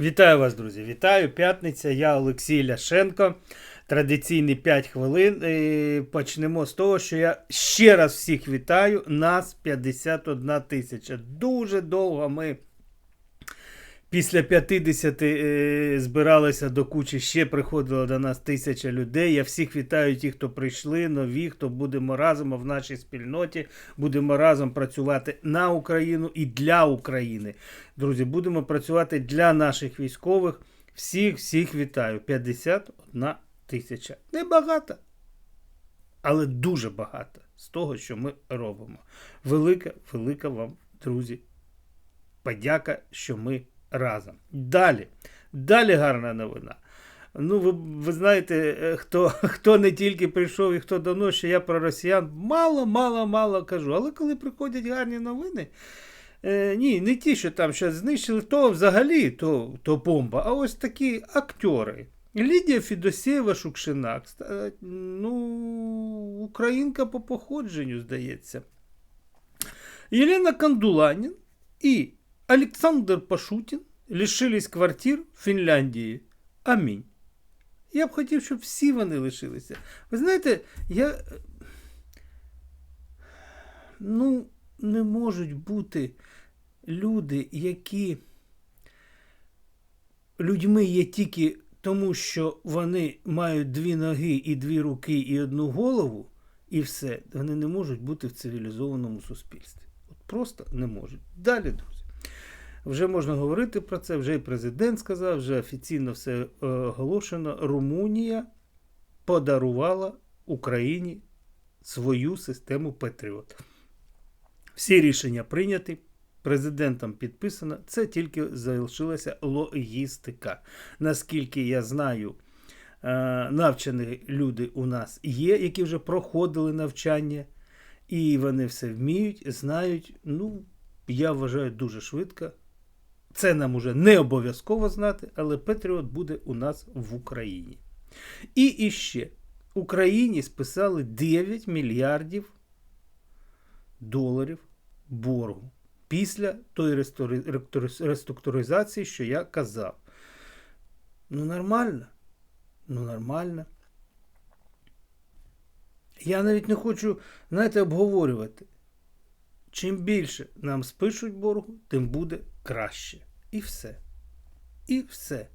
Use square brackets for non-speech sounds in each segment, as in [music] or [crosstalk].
Вітаю вас, друзі! Вітаю! П'ятниця. Я Олексій Ляшенко. Традиційні 5 хвилин. І почнемо з того, що я ще раз всіх вітаю. Нас 51 тисяча. Дуже довго ми після 50 е, збиралися до кучі. Ще приходило до нас тисяча людей. Я всіх вітаю, ті, хто прийшли, нові, хто будемо разом в нашій спільноті. Будемо разом працювати на Україну і для України. Друзі, будемо працювати для наших військових. Всіх, всіх вітаю. 51 тисяча. Небагато, але дуже багато з того, що ми робимо. Велика, велика вам, друзі, подяка, що ми разом. Далі. Далі гарна новина. Ну, ви, ви знаєте, е, хто, [laughs] хто не тільки прийшов і хто давно, що я про росіян мало, мало, мало кажу. Але коли приходять гарні новини, е, ні, не ті, що там щось знищили, то взагалі то, то бомба. А ось такі актори. Лідія Фідосєва Шукшина, ну, українка по походженню, здається. Єлена Кандуланін і Олександр Пашутін лишились квартир в Фінляндії. Амінь. Я б хотів, щоб всі вони лишилися. Ви знаєте, я. Ну, не можуть бути люди, які людьми є тільки тому, що вони мають дві ноги і дві руки і одну голову, і все. Вони не можуть бути в цивілізованому суспільстві. От просто не можуть. Далі, друзі. Вже можна говорити про це, вже і президент сказав, вже офіційно все е, оголошено. Румунія подарувала Україні свою систему Петріот. Всі рішення прийняті, президентом підписано. Це тільки залишилася логістика. Наскільки я знаю, е, навчені люди у нас є, які вже проходили навчання, і вони все вміють, знають. Ну, я вважаю дуже швидко. Це нам уже не обов'язково знати, але Петріот буде у нас в Україні. І іще Україні списали 9 мільярдів доларів боргу після тої реструктуризації, що я казав. Ну, нормально. Ну, нормально. Я навіть не хочу, знаєте, обговорювати. Чим більше нам спишуть боргу, тим буде краще. І все. І все.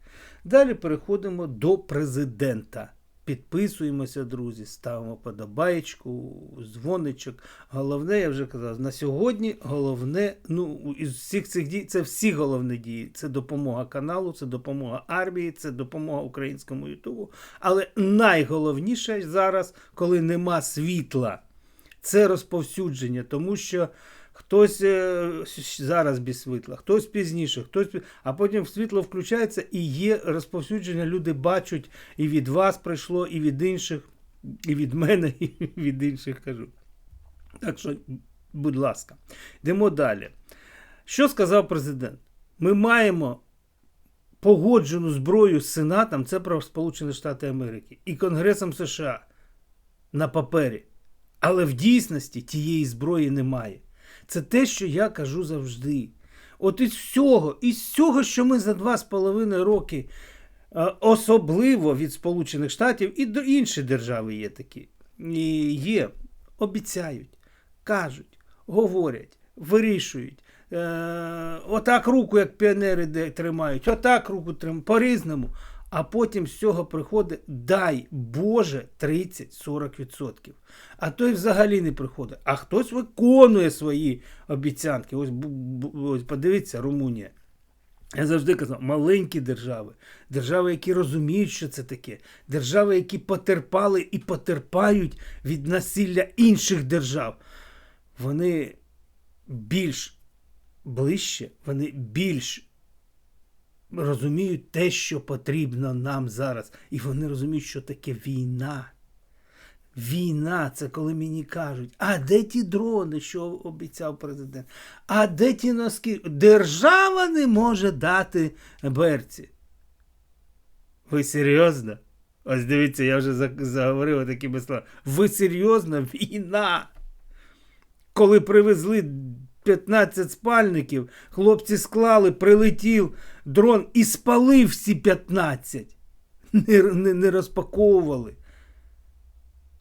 Далі переходимо до президента. Підписуємося, друзі, ставимо подобаєчку, дзвоничок. Головне, я вже казав, на сьогодні головне, ну, із всіх цих дій, це всі головні дії. Це допомога каналу, це допомога армії, це допомога українському Ютубу. Але найголовніше зараз, коли нема світла, це розповсюдження, тому що хтось е, зараз без світла, хтось пізніше, хтось а потім світло включається і є розповсюдження. Люди бачать, і від вас прийшло, і від інших, і від мене, [laughs] і від інших кажу. Так що, будь ласка, йдемо далі. Що сказав президент? Ми маємо погоджену зброю з Сенатом, це про Сполучені Штати Америки, і Конгресом США на папері. Але в дійсності тієї зброї немає. Це те, що я кажу завжди. От із всього, із всього, що ми за два з половиною роки, е, особливо від Сполучених Штатів, і до інші держави є такі. Є, обіцяють, кажуть, говорять, вирішують. Е, отак руку, як піонери тримають, отак руку тримають, по-різному. А потім з цього приходить, дай Боже, 30-40%. А той взагалі не приходить. А хтось виконує свої обіцянки. Ось, ось подивіться, Румунія. Я завжди казав, маленькі держави, держави, які розуміють, що це таке, держави, які потерпали і потерпають від насилля інших держав. Вони більш ближче, вони більш розуміють те, що потрібно нам зараз. І вони розуміють, що таке війна. Війна це коли мені кажуть, а де ті дрони, що обіцяв президент? А де ті носки? Держава не може дати берці. Ви серйозно? Ось дивіться, я вже заговорив такими словами. Ви серйозно? Війна! Коли привезли 15 спальників, хлопці склали, прилетів дрон і спалив всі 15. Не, не, не розпаковували.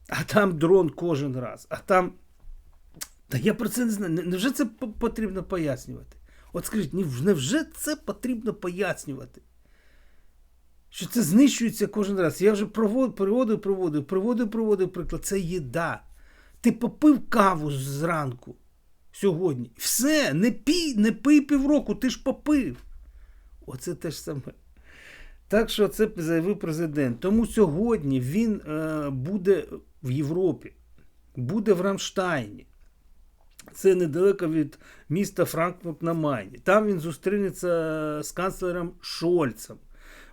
А там дрон кожен раз. А там. Та я про це не знаю. Не- Невже це потрібно пояснювати? От скажіть, невже це потрібно пояснювати? Що це знищується кожен раз. Я вже проводив, приводив, приводив, приводив, приводив приклад. Це їда. Ти попив каву зранку сьогодні. Все, не пій, не пий півроку, ти ж попив. Оце те ж саме. Так що це заявив президент. Тому сьогодні він е, буде в Європі, буде в Рамштайні. Це недалеко від міста Франкфурт на Майні. Там він зустрінеться з канцлером Шольцем.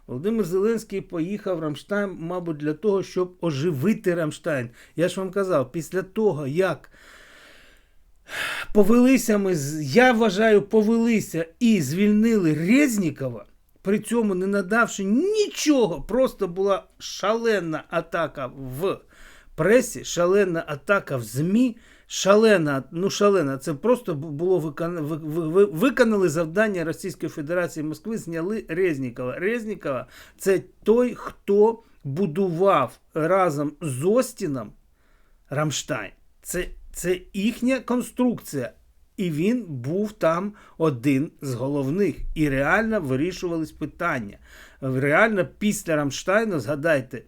Володимир Зеленський поїхав в Рамштайн, мабуть, для того, щоб оживити Рамштайн. Я ж вам казав, після того, як повелися ми, я вважаю, повелися і звільнили Резнікова, при цьому не надавши нічого, просто була шалена атака в пресі, шалена атака в ЗМІ. Шалена, ну шалена, це просто було викон... ви- ви- ви- виконали завдання Російської Федерації Москви, зняли Резнікова. Резнікова це той, хто будував разом з Остіном Рамштайн. Це, це їхня конструкція. І він був там один з головних. І реально вирішувались питання. Реально, після Рамштайну, згадайте,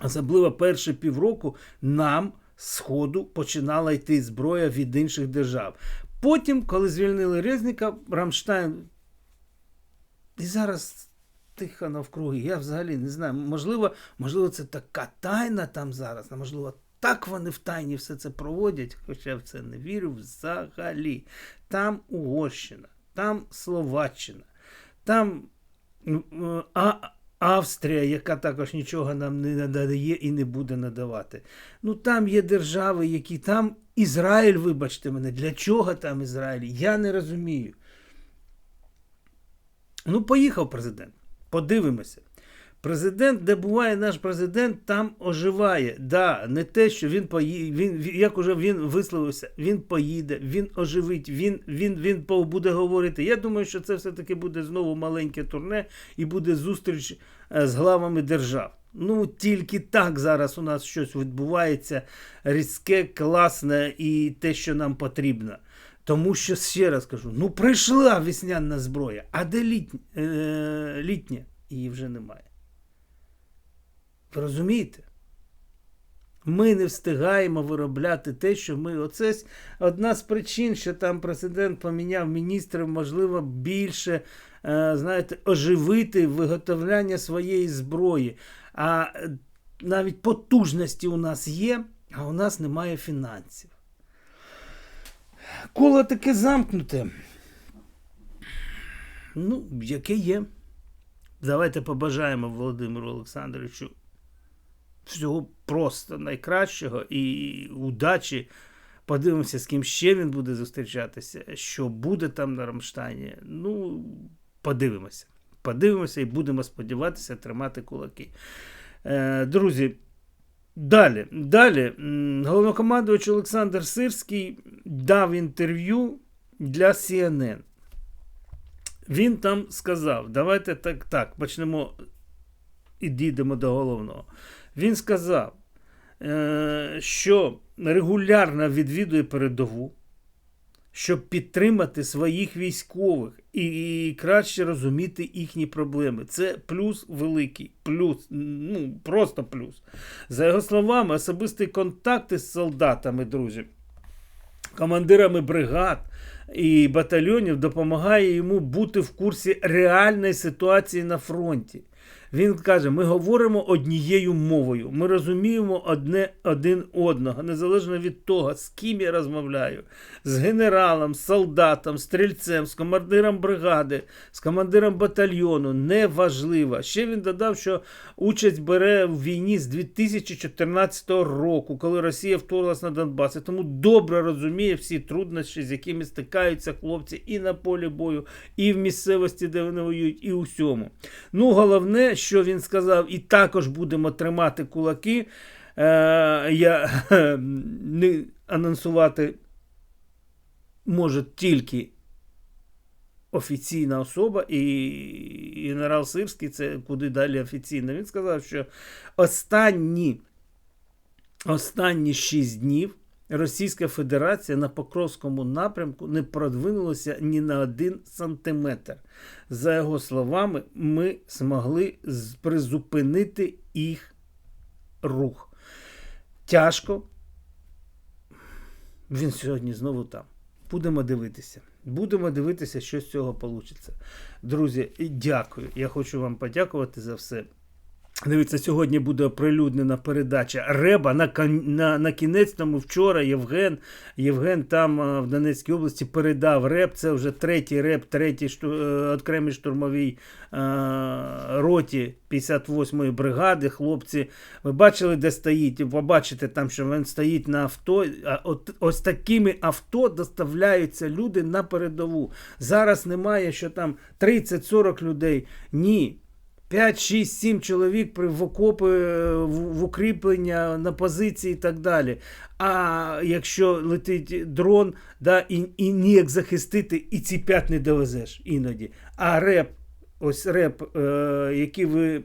особливо перші півроку, нам з Сходу починала йти зброя від інших держав. Потім, коли звільнили Резника, Рамштайн. І зараз тихо навкруги. Я взагалі не знаю. Можливо, можливо, це така тайна там зараз, а можливо, так вони в тайні все це проводять, хоча в це не вірю взагалі. Там Угорщина, там Словаччина, там м, а, Австрія, яка також нічого нам не надає і не буде надавати. Ну там є держави, які там Ізраїль, вибачте мене, для чого там Ізраїль? Я не розумію. Ну, поїхав президент. Подивимося. Президент, де буває наш президент, там оживає. Да, не те, що він поїде, він, як уже він висловився, він поїде, він оживить, він, він, він буде говорити. Я думаю, що це все-таки буде знову маленьке турне і буде зустріч е, з главами держав. Ну, тільки так зараз у нас щось відбувається різке, класне і те, що нам потрібно. Тому що, ще раз кажу, ну прийшла весняна зброя, а де літня? Е, літня? Її вже немає. Ви розумієте? Ми не встигаємо виробляти те, що ми. Оце одна з причин, що там президент поміняв міністрів, можливо, більше, е, знаєте, оживити виготовляння своєї зброї. А е, навіть потужності у нас є, а у нас немає фінансів. Коло таке замкнуте. Ну, яке є. Давайте побажаємо Володимиру Олександровичу всього просто найкращого і удачі. Подивимося, з ким ще він буде зустрічатися, що буде там на Рамштайні. Ну, подивимося. Подивимося і будемо сподіватися тримати кулаки. Е, друзі, далі. Далі. Головнокомандувач Олександр Сирський дав інтерв'ю для CNN. Він там сказав: давайте так, так, почнемо і дійдемо до головного. Він сказав, е, що регулярно відвідує передову, щоб підтримати своїх військових і, краще розуміти їхні проблеми. Це плюс великий, плюс, ну просто плюс. За його словами, особисті контакти з солдатами, друзі, командирами бригад і батальйонів допомагає йому бути в курсі реальної ситуації на фронті. Він каже: ми говоримо однією мовою, ми розуміємо одне один одного, незалежно від того, з ким я розмовляю, з генералом, з солдатом, стрільцем, з командиром бригади, з командиром батальйону. Неважливо. Ще він додав, що участь бере в війні з 2014 року, коли Росія вторглась на Донбас. І тому добре розуміє всі труднощі, з якими стикаються хлопці і на полі бою, і в місцевості, де вони воюють, і у всьому. Ну, головне, що він сказав, і також будемо тримати кулаки. Е, я [laughs] не анонсувати може тільки офіційна особа, і генерал Сирський це куди далі офіційно. Він сказав, що останні, останні 6 днів Російська Федерація на Покровському напрямку не продвинулася ні на один сантиметр. За його словами, ми змогли призупинити їх рух. Тяжко. Він сьогодні знову там. Будемо дивитися. Будемо дивитися, що з цього вийде. Друзі, дякую. Я хочу вам подякувати за все. Дивіться, сьогодні буде оприлюднена передача Реба. На, на, на кінець тому вчора Євген, Євген там в Донецькій області передав реп. Це вже третій реп, третій шту, е, окремій штурмовій е, роті 58-ї бригади. Хлопці, ви бачили, де стоїть? Побачите там, що він стоїть на авто. От, ось такими авто доставляються люди на передову. Зараз немає, що там 30-40 людей. Ні. 5, 6, 7 чоловік в окопи, е, в, укріплення на позиції і так далі. А якщо летить дрон, да, і, і ніяк захистити, і ці 5 не довезеш іноді. А реп, ось реп, е, який ви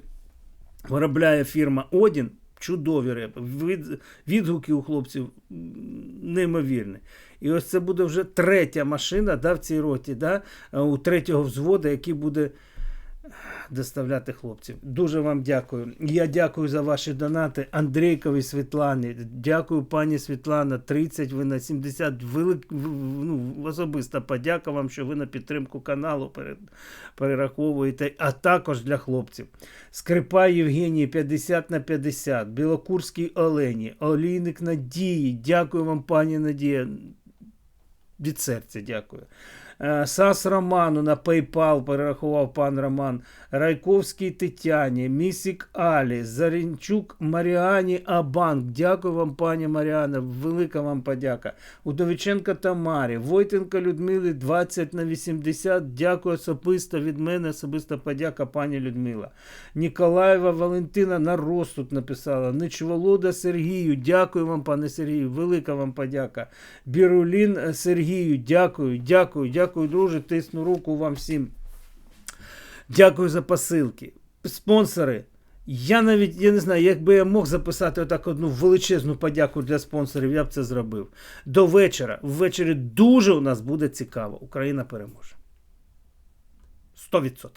виробляє фірма Одін, чудові репи. Від, відгуки у хлопців неймовірні. І ось це буде вже третя машина да, в цій роті, да, е, у третього взводу, який буде доставляти хлопців. Дуже вам дякую. Я дякую за ваші донати Андрійкові Світлані. Дякую, пані Світлана. 30 ви на 70. Велик, ну, особиста подяка вам, що ви на підтримку каналу перераховуєте, а також для хлопців. Скрипай Євгеній 50 на 50. Білокурський Олені. Олійник Надії. Дякую вам, пані Надія. Від серця дякую. Е, Сас Роману на PayPal перерахував пан Роман. Райковській Тетяні, Місік Алі, Зарінчук Маріані Абанк. Дякую вам, пані Маріана. Велика вам подяка. Удовиченка Тамарі, Войтенка Людмилі 20 на 80. Дякую особисто від мене. Особиста подяка, пані Людмила. Ніколаєва Валентина на розсуд написала. Нечволода Сергію. Дякую вам, пане Сергію. Велика вам подяка. Бірулін Сергію. Дякую, дякую, дякую, друже. Тисну руку вам всім. Дякую за посилки. Спонсори. Я навіть я не знаю, якби я мог записати отак одну величезну подяку для спонсорів, я б це зробив. До вечора. Ввечері дуже у нас буде цікаво. Україна переможе. 100%.